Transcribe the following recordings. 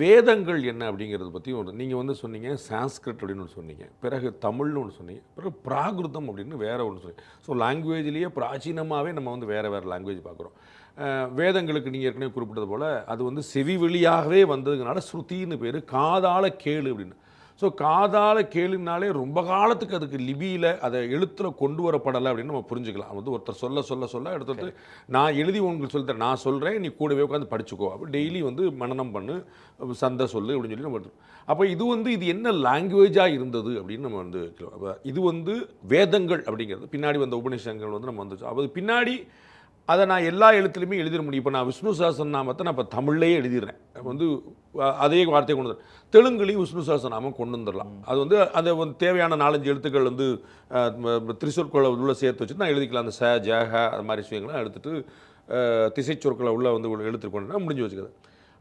வேதங்கள் என்ன அப்படிங்கிறத பற்றி ஒன்று நீங்கள் வந்து சொன்னீங்க சான்ஸ்கிரிட் அப்படின்னு ஒன்று சொன்னீங்க. பிறகு தமிழ்னு ஒன்று சொன்னீங்க. பிறகு பிராகிருதம் அப்படின்னு வேறு ஒன்று சொன்னீங்க. ஸோ லாங்குவேஜ்லேயே பிராச்சீனமாகவே நம்ம வந்து வேறு வேறு லாங்குவேஜ் பார்க்குறோம். வேதங்களுக்கு நீங்கள் ஏற்கனவே குறிப்பிட்டது போல் அது வந்து செவி வழியாகவே வந்ததுனால ஸ்ருதின்னு பேர் காதால் கேளு அப்படின்னு. ஸோ காதால கேளுனாலே ரொம்ப காலத்துக்கு அதுக்கு லிபியில் அதை எழுத்தில் கொண்டு வரப்படலை அப்படின்னு நம்ம புரிஞ்சுக்கலாம். வந்து ஒருத்தர் சொல்ல சொல்ல சொல்ல எடுத்துட்டு நான் எழுதி உங்களுக்கு சொல்லித்தரேன் நான் சொல்கிறேன் நீ கூடவே உட்காந்து படிச்சுக்கோ. அப்போ டெய்லி வந்து மனனம் பண்ணு சந்தை சொல்லு அப்படின்னு சொல்லி நம்ம. அப்போ இது வந்து இது என்ன லாங்குவேஜாக இருந்தது அப்படின்னு நம்ம வந்து அப்போ இது வந்து வேதங்கள் அப்படிங்கிறது. பின்னாடி வந்த உபநிஷங்கள் வந்து நம்ம வந்து அது பின்னாடி அதை நான் எல்லா எழுத்துலையுமே எழுதிட முடியும். இப்போ நான் விஷ்ணு சஹஸ்ரநாமத்தை நான் இப்போ தமிழ்லேயே எழுதிடுறேன். வந்து அதே வார்த்தையை கொண்டு வந்துடுறேன். தெலுங்குலேயும் விஷ்ணு சஹஸ்ரநாமம் கொண்டு வந்துடலாம். அது வந்து அதை வந்து தேவையான நாலஞ்சு எழுத்துக்கள் வந்து திரிசொற்களை உள்ளே சேர்த்து வச்சுட்டு நான் எழுதிக்கலாம். அந்த ச ஜக அது மாதிரி விஷயங்கள்லாம் எடுத்துகிட்டு திசை சொற்களை உள்ளே வந்து எழுத்து கொண்டு முடிஞ்சு வச்சுக்கிறது.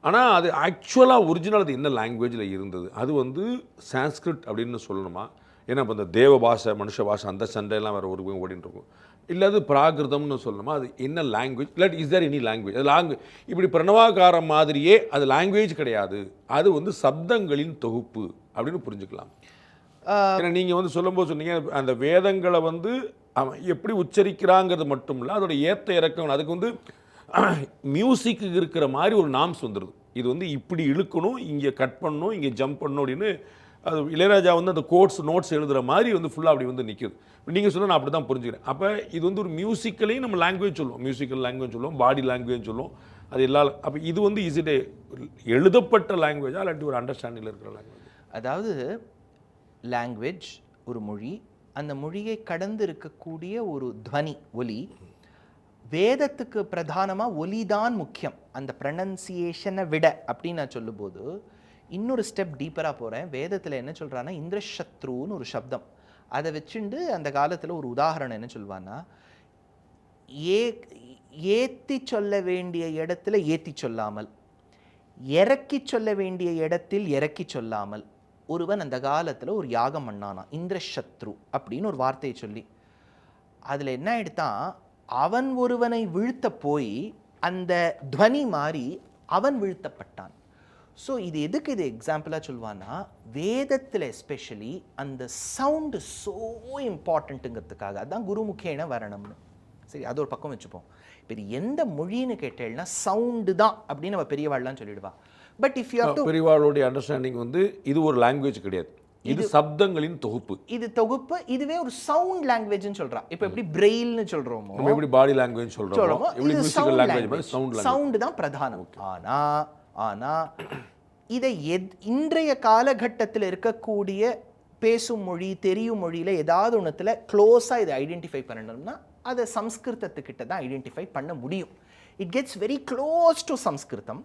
ஆனால் அது ஆக்சுவலாக ஒரிஜினல் அது என்ன லாங்குவேஜில் இருந்தது? அது வந்து சான்ஸ்கிரிட் அப்படின்னு சொல்லணுமா? ஏன்னா இப்போ இந்த தேவ பாஷை மனுஷ பாஷை அந்த சண்டையெல்லாம் வேறு ஒரு ஓடின்னு இருக்கும். இல்லை அது பிராகிருதம்னு சொல்லணுமா? அது என்ன லாங்குவேஜ் இல்லாட்டி இஸ் தேர் எனி லாங்குவேஜ் அது லாங்கு இப்படி பிரணவாகாரம் மாதிரியே அது லாங்குவேஜ் கிடையாது. அது வந்து சப்தங்களின் தொகுப்பு அப்படின்னு புரிஞ்சுக்கலாம். ஏன்னா நீங்கள் வந்து சொல்லும்போது சொன்னீங்க அந்த வேதங்களை வந்து அவன் எப்படி உச்சரிக்கிறாங்கிறது மட்டும் இல்லை அதோட ஏத்த இறக்கம் அதுக்கு வந்து மியூசிக்கு இருக்கிற மாதிரி ஒரு நாம்ஸ் வந்துடுது இது வந்து இப்படி இழுக்கணும் இங்கே கட் பண்ணணும் இங்கே ஜம்ப் பண்ணணும் அப்படின்னு அது இளையராஜா வந்து அந்த கோட்ஸ் நோட்ஸ் எழுதுகிற மாதிரி வந்து ஃபுல்லாக அப்படி வந்து நிற்குது நீங்கள் சொன்னால் நான் அப்படி தான் புரிஞ்சுக்கிறேன். அப்போ இது வந்து ஒரு மியூசிக்கலையும் நம்ம லாங்குவேஜ் சொல்லுவோம். மியூசிக்கல் லாங்குவேஜ் சொல்லுவோம் பாடி லாங்குவேஜ் சொல்லுவோம். அது எல்லா அப்போ இது வந்து இசிட்டே எழுதப்பட்ட லாங்குவேஜாக இல்லாட்டி ஒரு அண்டர்ஸ்டாண்டிங்கில் இருக்கிற லாங்குவேஜ் அதாவது லாங்குவேஜ் ஒரு மொழி அந்த மொழியை கடந்து இருக்கக்கூடிய ஒரு துவனி ஒலி வேதத்துக்கு பிரதானமாக ஒலி தான் முக்கியம். அந்த ப்ரனன்சியேஷனை விட அப்படின்னு நான் சொல்லும்போது இன்னொரு ஸ்டெப் டீப்பராக போகிறேன் வேதத்தில் என்ன சொல்கிறான்னா இந்திரசத்ருன்னு ஒரு சப்தம். அதை வச்சுண்டு அந்த காலத்தில் ஒரு உதாரணம் என்ன சொல்வான்னா ஏ ஏற்றி சொல்ல வேண்டிய இடத்துல ஏற்றி சொல்லாமல் இறக்கி சொல்ல வேண்டிய இடத்தில் இறக்கி சொல்லாமல் ஒருவன் அந்த காலத்தில் ஒரு யாகம் பண்ணானா இந்திரசத்ரு அப்படின்னு ஒரு வார்த்தையை சொல்லி. அதில் என்ன ஆகிடுத்தான் அவன் ஒருவனை வீழ்த்த போய் அந்த துவனி மாறி அவன் வீழ்த்தப்பட்டான். ஸோ இது எதுக்கு இது எக்ஸாம்பிளாக சொல்வான்னா வேதத்தில் எஸ்பெஷலி அந்த சவுண்டு ஸோ இம்பார்ட்டண்ட்டுங்கிறதுக்காக அதான் குருமுகேன வரணம்னு. சரி அது ஒரு பக்கம் வச்சுப்போம். இப்போ இது எந்த மொழின்னு கேட்டேன்னா சவுண்டு தான் அப்படின்னு நம்ம பெரியவாள்லாம் சொல்லிடுவா. பட் இஃப் யூ பெரியவாளுடைய அண்டர்ஸ்டாண்டிங் வந்து இது ஒரு லாங்குவேஜ் கிடையாது. இது சப்தங்களின் தொகுப்பு. இது தொகுப்பு இதுவே ஒரு சவுண்ட் லாங்குவேஜ்னு சொல்றா. இப்போ எப்படி பிரெயில்னு சொல்றோமோ எப்படி பாடி லாங்குவேஜ் சொல்றோமோ எப்படி மியூசிக்கல் லாங்குவேஜ் சவுண்ட் சவுண்ட் தான் பிரதானம். ஆனா ஆனால் இதை எத் இன்றைய காலகட்டத்தில் இருக்கக்கூடிய பேசும் மொழி தெரியும் மொழியில் ஏதாவது ஒன்றத்தில் க்ளோஸாக இதை ஐடென்டிஃபை பண்ணணும்னா அதை சம்ஸ்கிருதத்துக்கிட்ட தான் ஐடென்டிஃபை பண்ண முடியும். It gets very close to Samskritam.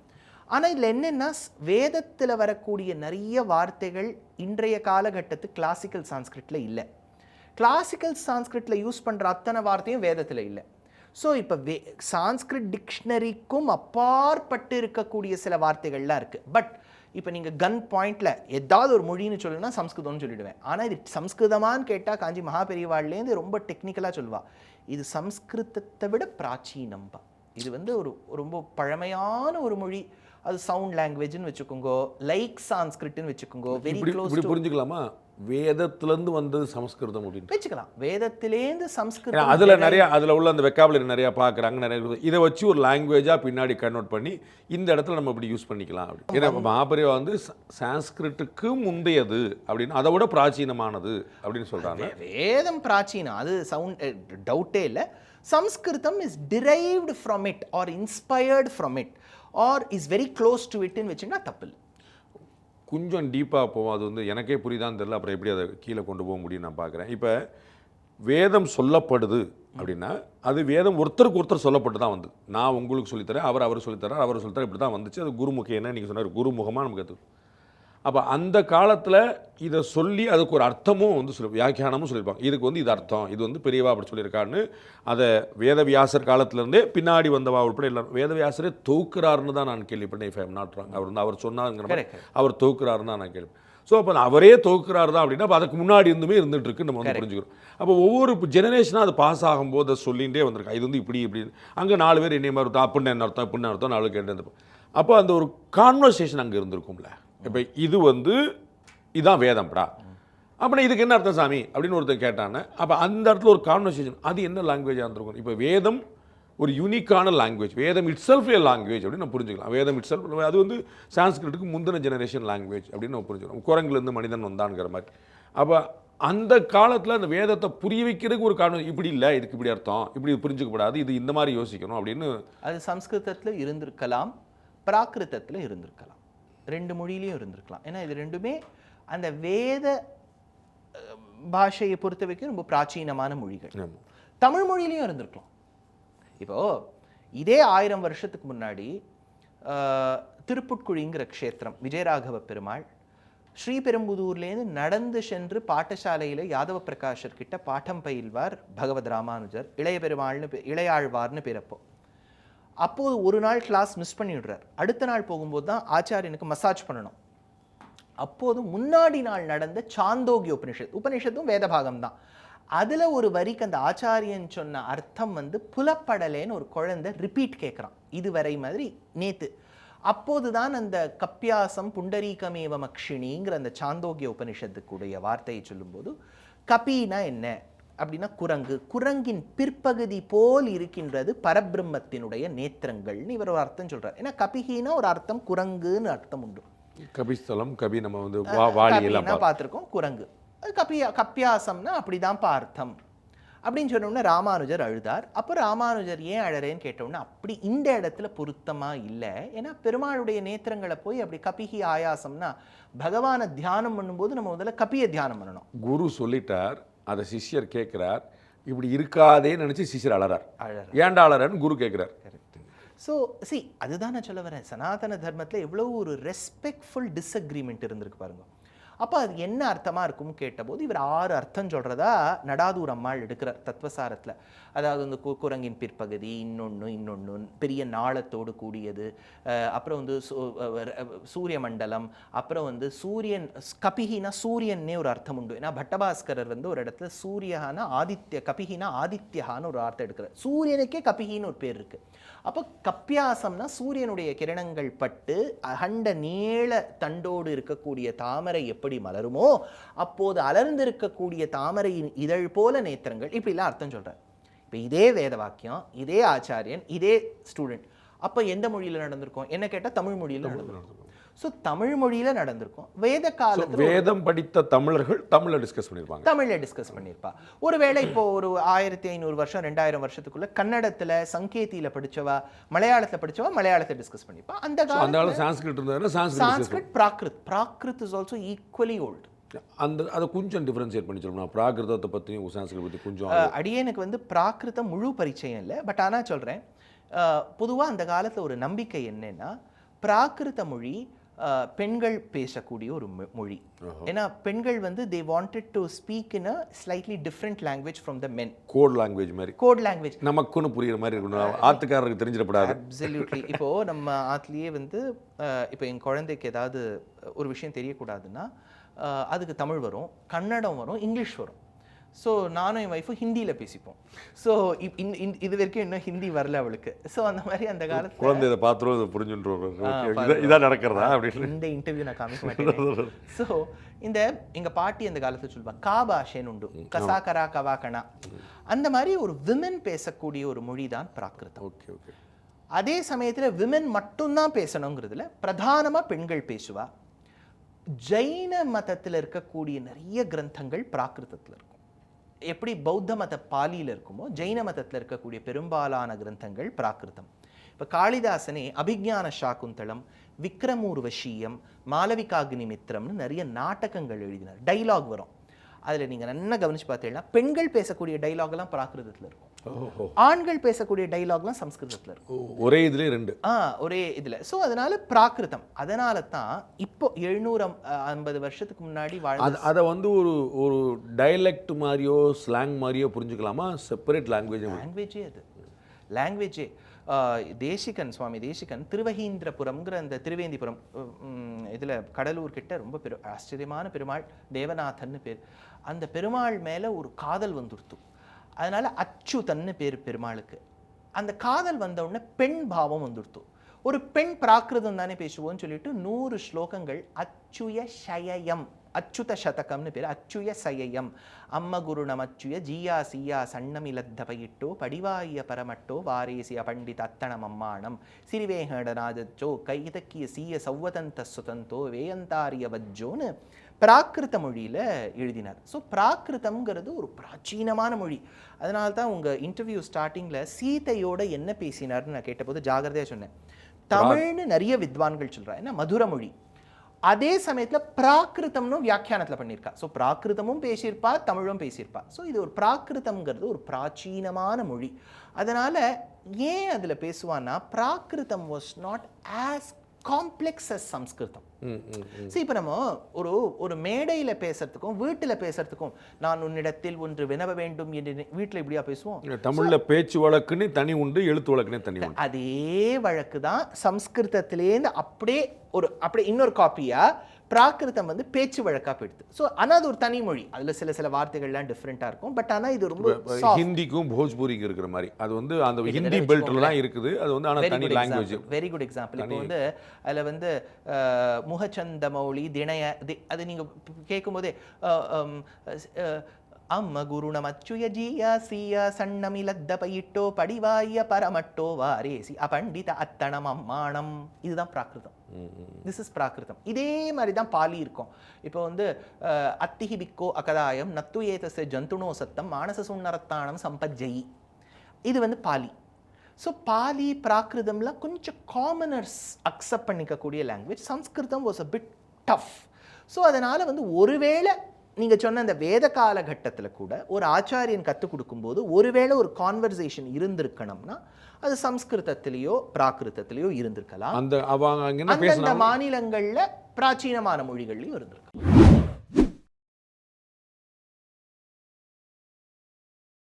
ஆனால் இதில் என்னென்னா வேதத்தில் வரக்கூடிய நிறைய வார்த்தைகள் இன்றைய காலகட்டத்து கிளாசிக்கல் சான்ஸ்கிரிட்டில் இல்லை. கிளாசிக்கல் சான்ஸ்கிரிட்டில் யூஸ் பண்ணுற அத்தனை வார்த்தையும் வேதத்தில் இல்லை. ஸோ இப்போ வே சான்ஸ்கிரிட் டிக்ஷனரிக்கும் அப்பாற்பட்டு இருக்கக்கூடிய சில வார்த்தைகள்லாம் இருக்குது பட் இப்போ நீங்கள் கன் பாயிண்ட்ல ஏதாவது ஒரு மொழின்னு சொல்லுன்னா சம்ஸ்கிருதம்னு சொல்லிடுவேன். ஆனால் இது சம்ஸ்கிருதமான்னு கேட்டால் காஞ்சி மகாபெரிவாள்லேருந்து ரொம்ப டெக்னிக்கலாக சொல்லுவா. இது சம்ஸ்கிருதத்தை விட பிராச்சீனம்பா. இது வந்து ஒரு ரொம்ப பழமையான ஒரு மொழி. அது சவுண்ட் லாங்குவேஜ்னு வச்சுக்கோங்க லைக் சான்ஸ்கிரிட்னு வச்சுக்கோங்க வெரி க்ளோஸ் புரிஞ்சுக்கலாமா? வேதத்திலேருந்து வந்தது சமஸ்கிருதம் அப்படின்னு. வச்சுக்கலாம். வேதத்திலேருந்து சம்ஸ்கிருதம் அதுல நிறைய அதுல உள்ள அந்த வெக்காபுலரி நிறைய பார்க்குறாங்க நிறைய. இதை வச்சு ஒரு லாங்குவேஜா பின்னாடி கன்வெர்ட் பண்ணி இந்த இடத்துல நம்ம இப்படி யூஸ் பண்ணிக்கலாம் அப்படி. ஏன்னா மகாபரிவா வந்து சான்ஸ்கிரிட்டுக்கு முந்தையது அப்படின்னு அதை விட பிராச்சீனமானது அப்படின்னு சொல்றாங்க. வே- வேதம் பிராச்சீனம் அது சவுண்ட் டவுட்டே இல்லை. Samskritam is derived from it or inspired from it or is very close to இட்னு வச்சுன்னா தப்பு கொஞ்சம் டீப்பாக போவோம். அது வந்து எனக்கே புரியுதான்னு தெரில அப்புறம் எப்படி அதை கீழே கொண்டு போக முடியும் நான் பார்க்குறேன். இப்போ வேதம் சொல்லப்படுது அப்படின்னா அது வேதம் ஒருத்தருக்கு ஒருத்தர் சொல்லப்பட்டு தான் வந்து நான் உங்களுக்கு சொல்லித்தரேன் அவர் அவர் சொல்லித்தரார் அவர் சொல்லித்தரேன் இப்படி தான் வந்துச்சு. அது குருமுகம் என்ன நீங்கள் சொன்னார்? குருமுகமாக நமக்கு அப்போ அந்த காலத்தில் இதை சொல்லி அதுக்கு ஒரு அர்த்தமும் வந்து சொல்லி வியாக்கியானமும் சொல்லியிருப்பாங்க. இதுக்கு வந்து இது அர்த்தம். இது வந்து பெரியவா அப்படி சொல்லியிருக்கான்னு அதை வேதவியாசர் காலத்துலேருந்தே பின்னாடி வந்தவா உட்பட எல்லாரும் வேதவியாசரே தொகுக்கிறாருன்னு தான் நான் கேள்விப்பட்டேன் இஃப் ஐம் நாட் ராங் அவர் வந்து அவர் சொன்னாங்கிற மாதிரி. அவர் தொகுக்கிறாருன்னு தான் நான் கேள்வி ஸோ அப்போ அவரே தொகுக்கிறாரு தான் அப்படின்னா அப்ப அதுக்கு முன்னாடி இருந்துமே இருந்துட்டு இருக்கு நம்ம வந்து புரிஞ்சுக்கிறோம். அப்போ ஒவ்வொரு ஜெனரேஷனாக அது பாஸ் ஆகும்போது அதை சொல்லிகிட்டே வந்திருக்கா. இது வந்து இப்படி இப்படி. அங்கே நாலு பேர் என்னைய மாதிரி அர்த்தம் அப்படின்னு என்ன அர்த்தம் இப்படின்னு அர்த்தம் நாலு கேட்டு அப்போ அந்த ஒரு கான்வர்சேஷன் அங்கே இருந்திருக்கும்ல. இப்போ இது வந்து இதுதான் வேதம்டா அப்படின்னா இதுக்கு என்ன அர்த்தம் சாமி? அப்படின்னு ஒருத்தர் கேட்டானே. அப்போ அந்த இடத்துல ஒரு கான்வர்சேஷன் அது என்ன லாங்குவேஜாக இருந்திருக்கும்? இப்போ வேதம் ஒரு யூனிக்கான லாங்குவேஜ் வேதம் இட் செல்ஃப் ஏ லாங்குவேஜ் அப்படின்னு நம்ம புரிஞ்சுக்கலாம். வேதம் இட் செல்ஃப் அது வந்து சான்ஸ்கிரிட்டுக்கு முந்தின ஜெனரேஷன் லாங்குவேஜ் அப்படின்னு நம்ம புரிஞ்சுக்கலாம். குரங்குலேருந்து மனிதன் வந்தான்ங்கிற மாதிரி. அப்போ அந்த காலத்தில் அந்த வேதத்தை புரிய வைக்கிறதுக்கு ஒரு காரணம் இப்படி இல்லை இதுக்கு இப்படி அர்த்தம் இப்படி புரிஞ்சுக்கப்படாது இது இந்த மாதிரி யோசிக்கணும் அப்படின்னு அது சம்ஸ்கிருதத்தில் இருந்திருக்கலாம் பிராகிருதத்தில் இருந்திருக்கலாம். ரெண்டு மொழியிலையும் இருந்திருக்கலாம். ஏன்னா இது ரெண்டுமே அந்த வேத பாஷையை பொறுத்த வரைக்கும் ரொம்ப பிராச்சீனமான மொழிகள். தமிழ் மொழியிலையும் இருந்திருக்கலாம். இப்போ இதே ஆயிரம் வருஷத்துக்கு முன்னாடி திருப்புட்குழிங்கிற க்ஷேத்திரம் விஜயராகவ பெருமாள் ஸ்ரீபெரும்புதூர்லேருந்து நடந்து சென்று பாட்டசாலையில் யாதவ பிரகாஷர் கிட்ட பாட்டம் பயில்வார் பகவத் ராமானுஜர் இளைய பெருமாள்னு இளையாழ்வார்னு பிறப்போ அப்போது ஒரு நாள் கிளாஸ் மிஸ் பண்ணிவிடுறார் அடுத்த நாள் போகும்போது தான் ஆச்சாரியனுக்கு மசாஜ் பண்ணணும். அப்போது முன்னாடி நாள் நடந்த சாந்தோகி உபனிஷத் உபனிஷத்தும் வேதபாகம் தான். அதில் ஒரு வரிக்கு அந்த ஆச்சாரியன் சொன்ன அர்த்தம் வந்து புலப்படலேன்னு ஒரு குழந்தை ரிப்பீட் கேட்குறான் இதுவரை மாதிரி நேத்து. அப்போதுதான் அந்த கப்பியாசம் புண்டரீகமேவ மக்ஷினிங்கிற அந்த சாந்தோகிய உபனிஷத்துக்குடைய வார்த்தையை சொல்லும்போது கபினா என்ன? அப்படின்னா குரங்கு. குரங்கின் பிற்பகுதி போல் இருக்கின்றது பரபிரம்மத்தினுடைய நேத்திரங்கள்னு இவர் ஒரு அர்த்தம் சொல்றார். ஏன்னா கபிகினா ஒரு அர்த்தம் குரங்குன்னு அர்த்தம் உண்டு. கபிஸ்தலம் கபி நம்ம வந்து பார்த்திருக்கோம் குரங்கு. அது கப்பியா கப்பியாசம்னா அப்படிதான் அர்த்தம் அப்படின்னு சொன்னோடனே ராமானுஜர் அழுதார். அப்போ ராமானுஜர் ஏன் அழறேன்னு கேட்டோன்னே அப்படி இந்த இடத்துல பொருத்தமா இல்லை. ஏன்னா பெருமாளுடைய நேத்திரங்களை போய் அப்படி கபிகி ஆயாசம்னா பகவானை தியானம் பண்ணும்போது நம்ம முதல்ல கபியை தியானம் பண்ணணும். குரு சொல்லிட்டார் அதை சிஷ்யர் கேட்குறார் இப்படி இருக்காதேன்னு நினச்சி சிஷ்யர் அலறார். ஏன்டா அலறன்னு குரு கேட்குறார். ஸோ சி அதுதான் நான் சொல்ல வரேன். சனாதன தர்மத்தில் எவ்வளோ ஒரு ரெஸ்பெக்ட்ஃபுல் டிஸ்அக்ரிமெண்ட் இருந்திருக்கு பாருங்க. அப்போ அது என்ன அர்த்தமாக இருக்கும்னு கேட்டபோது இவர் ஆறு அர்த்தம் சொல்கிறதா நடாதூர் அம்மாள் எடுக்கிறார் தத்வசாரத்தில். அதாவது வந்து கு- குரங்கின் பிற்பகுதி இன்னொன்று இன்னொன்று பெரிய நாளத்தோடு கூடியது அப்புறம் வந்து சூ- சூரிய மண்டலம் அப்புறம் வந்து சூரியன் கபிகினா சூரியன்னே ஒரு அர்த்தம் உண்டு. ஏன்னா பட்டபாஸ்கரர் வந்து ஒரு இடத்துல சூரியஹானா ஆதித்ய கபிகினா ஆதித்யஹான்னு ஒரு அர்த்தம் எடுக்கிறார். சூரியனுக்கே கபிகின்னு ஒரு பேர் இருக்குது அப்போ கப்பியாசம்னா சூரியனுடைய கிரணங்கள் பட்டு அகண்ட நீள தண்டோடு இருக்கக்கூடிய தாமரை எப்படி மலருமோ அப்போது அலர்ந்திருக்கக்கூடிய தாமரையின் இதழ் போல நேத்திரங்கள். இப்படிலாம் அர்த்தம் சொல்றார். இப்போ இதே வேத வாக்கியம் இதே ஆச்சாரியன் இதே ஸ்டூடெண்ட் அப்போ எந்த மொழியில் நடந்திருக்கும்? என்ன கேட்டால் தமிழ் மொழியில் நடந்திருக்கும். ஸோ தமிழ் மொழியில் நடந்திருக்கும். வேத காலத்தில் வேதம் படித்த தமிழர்கள் தமிழ்ல டிஸ்கஸ் பண்ணியிருப்பாங்க தமிழ்ல டிஸ்கஸ் பண்ணியிருப்பா ஒருவேளை இப்போ ஒரு ஆயிரத்தி ஐநூறு வருஷம் ரெண்டாயிரம் வருஷத்துக்குள்ள கன்னடத்துல சங்கேதியில படிச்சவா மலையாளத்துல படிச்சவா மலையாளத்தை டிஸ்கஸ் பண்ணிப்பா. அந்த காலத்துல சான்ஸ்கிரிட் இருந்தாருன்னா Sanskrit Prakrit. Prakrit is also equally old அந்த அதை கொஞ்சம் டிஃபரன்ஷியேட் பண்ணி சொல்லணும் பிராகிருதத்தை பற்றியும் சான்ஸ்கிரிட் பற்றி கொஞ்சம் அடியேனுக்கு வந்து பிராகிருதம் முழு பரிச்சயம் இல்லை. பட் ஆனா சொல்றேன். அஹ், பொதுவா அந்த காலத்துல ஒரு நம்பிக்கை என்னன்னா பிராகிருத மொழி பெண்கள் பேசக்கூடிய ஒரு மொழி. ஏன்னா பெண்கள் வந்து they wanted to speak in a slightly different language from the men code language மாதிரி. கோட் லாங்குவேஜ் நமக்குன்னு புரியுற மாதிரி இருக்கணும் ஆத்துக்காரருக்கு தெரிஞ்சிடப்படாது. அப்சல்யூட்லி இப்போ நம்ம ஆத்துலயே வந்து இப்போ என் குழந்தைக்கு ஏதாவது ஒரு விஷயம் தெரியக்கூடாதுன்னா அதுக்கு தமிழ் வரும் கன்னடம் வரும் இங்கிலீஷ் வரும். ஸோ நானும் என் ஒய்ஃபும் ஹிந்தியில் பேசிப்போம். ஸோ இது வரைக்கும் இன்னும் ஹிந்தி வரல அவளுக்கு. ஸோ அந்த மாதிரி அந்த காலத்துல குழந்தை இதை பார்த்துரும் இதை புரிஞ்சுட்டு இதான் நடக்கிறதா அப்படின்னு. இந்த இன்டர்வியூ நான் காமிக்க மாட்டேன். ஸோ இந்த எங்க பாட்டி அந்த காலத்துல சொல்லுவாங்க கா பாஷேன்னு உண்டு. கசா கரா கவா கணா அந்த மாதிரி ஒரு விமன் பேசக்கூடிய ஒரு மொழி தான் பிராகிருதம். ஓகே ஓகே அதே சமயத்துல விமன் மட்டும்தான் பேசணுங்கிறதுல பிரதானமா பெண்கள் பேசுவா. ஜைன மதத்துல இருக்கக்கூடிய நிறைய கிரந்தங்கள் பிராகிருதத்துல இருக்கும். எப்படி பௌத்த மத பாலியில் இருக்குமோ ஜெயின மதத்தில் இருக்கக்கூடிய பெரும்பாலான கிரந்தங்கள் பிராகிருதம். இப்போ காளிதாசனே அபிஞான சாகுந்தளம் விக்ரமூர்வஷீயம் மாளவிகாக்னிமித்திரம்னு நிறைய நாடகங்கள் எழுதினார். டைலாக் வரும். அதில் நீங்கள் நல்லா கவனிச்சு பார்த்தீங்கன்னா பெண்கள் பேசக்கூடிய டைலாக் எல்லாம் இருக்கும். ஆண்கள் பேசக்கூடிய டைலாக்லாம் சம்ஸ்கிருதத்துல இருக்கும் ஒரே இதுலேயே ரெண்டு. ஆ ஒரே இதுல. சோ அதனால பிராகிருதம். அதனால தான் இப்போ எழுநூறு ஐம்பது வருஷத்துக்கு முன்னாடி வாழ்ந்த அது வந்து ஒரு ஒரு டைலெக்ட் மாதிரியோ ஸ்லாங் மாதிரியோ புரிஞ்சுக்கலாமா? செப்பரேட் லாங்குவேஜ் லாங்குவேஜே அது. லாங்குவேஜே தேசிகன் சுவாமி தேசிகன் திருவகீந்திரபுரம்ங்கிற அந்த திருவேந்திபுரம் இதுல கடலூர் கிட்ட ரொம்ப பெரு ஆச்சரியமான பெருமாள் தேவநாதன்னு பேர். அந்த பெருமாள் மேல ஒரு காதல் வந்துடுத்து அதனால அச்சுதன்னு பேர் பெருமாளுக்கு. அந்த காதல் வந்த உடனே பெண் பாவம் வந்துடுத்து. ஒரு பெண் பிராகிருதம் தானே பேசுவோம்னு சொல்லிட்டு நூறு ஸ்லோகங்கள் அச்சுய சயயம் அச்சுத சதகம்னு பேர் அச்சுய சயயம். அம்ம குரு நமச்சுய ஜீயா சீயா சன்னமிலத்தபயிட்டோ படிவாய பரமட்டோ வாரேசிய பண்டித அத்தனம் அம்மானம். சிறிவேங்கடநாதச்சோ கைதக்கிய சீய சௌவதந்த சுதந்தோ வேயந்தாரிய வஜ்ஜோன்னு பிராகிருத மொழியில எழுதினார். ஸோ பிராகிருதம்ங்கிறது ஒரு பிராச்சீனமான மொழி. அதனால தான் உங்க இன்டர்வியூ ஸ்டார்டிங்ல சீதையோட என்ன பேசினார்னு நான் கேட்டபோது ஜாகிரதையா சொன்னேன். தமிழ்னு நிறைய வித்வான்கள் சொல்றா. ஏன்னா மதுர மொழி. அதே சமயத்துல பிராகிருதம்னு வியாக்கியானத்துல பண்ணியிருக்கா. ஸோ பிராகிருதமும் பேசியிருப்பா தமிழும் பேசியிருப்பா. ஸோ இது ஒரு பிராகிருதம்ங்கிறது ஒரு பிராச்சீனமான மொழி. அதனால ஏன் அதுல பேசுவான்னா Prakritam was not as complex as Samskritam. சரி இப்போ நம்ம ஒரு ஒரு மேடையில பேசுறதுக்கும் வீட்டுல பேசுறதுக்கும் நான் உன்னிடத்தில் ஒன்று வினவ வேண்டும் என்று வீட்டுல இப்படியா பேசுவோம்? தமிழ்ல பேச்சு வழக்குன்னு தனி உண்டு எழுத்து வழக்குன்னு தனி உண்டு. அதே வழக்கு தான் சம்ஸ்கிருதத்திலேருந்து அப்படியே ஒரு அப்படியே இன்னொரு காப்பியா பிராகிருதம் வந்து பேச்சு வழக்கா போயிடுது. ஸோ ஆனால் அது ஒரு தனி மொழி. அதுல சில சில வார்த்தைகள்லாம் டிஃப்ரெண்ட்டாக இருக்கும். பட் ஆனா இது ரொம்ப. ஹிந்திக்கும் போஜ்பூரிக்கும் இருக்கிற மாதிரி. அது வந்து அந்த ஹிந்தி பெல்ட்ல தான் இருக்குது. அது வந்து ஆனா வெரி தனி language example very good example இப்போ வந்து அதில் வந்து முகச்சந்த மௌலி தினய அது நீங்க கேட்கும்போதே அச்சுய ஜீயா சீயா சன்னமிலத்த பயிட்டோ படிவாய பரமட்டோ வாரேசி அபண்டித அத்தணம் அம்மானம். இதுதான் பிராகிருதம். திஸ் இஸ் பிராகிருதம் இதே மாதிரி தான் பாலி இருக்கும். இப்போ வந்து அத்திஹி பிக்கோ அகதாயம் நத்து ஏதச ஜந்துனோ சத்தம் மானச சுண்ணரத்தானம் சம்பஜ்ஜயி. இது வந்து பாலி. ஸோ பாலி பிராகிருதம்லாம் கொஞ்சம் commoners accept பண்ணிக்கக்கூடிய language Samskritam was a bit tough so அதனால் வந்து ஒருவேளை நீங்கள் சொன்ன அந்த வேத காலகட்டத்தில் கூட ஒரு ஆச்சாரியன் கற்றுக் கொடுக்கும்போது ஒருவேளை ஒரு கான்வர்சேஷன் இருந்திருக்கணும்னா அது சம்ஸ்கிருதத்திலேயோ பிராகிருதத்திலேயோ இருந்திருக்கலாம். அந்த மாநிலங்கள்ல பிராச்சீனமான மொழிகள்லையும் இருந்திருக்கலாம்.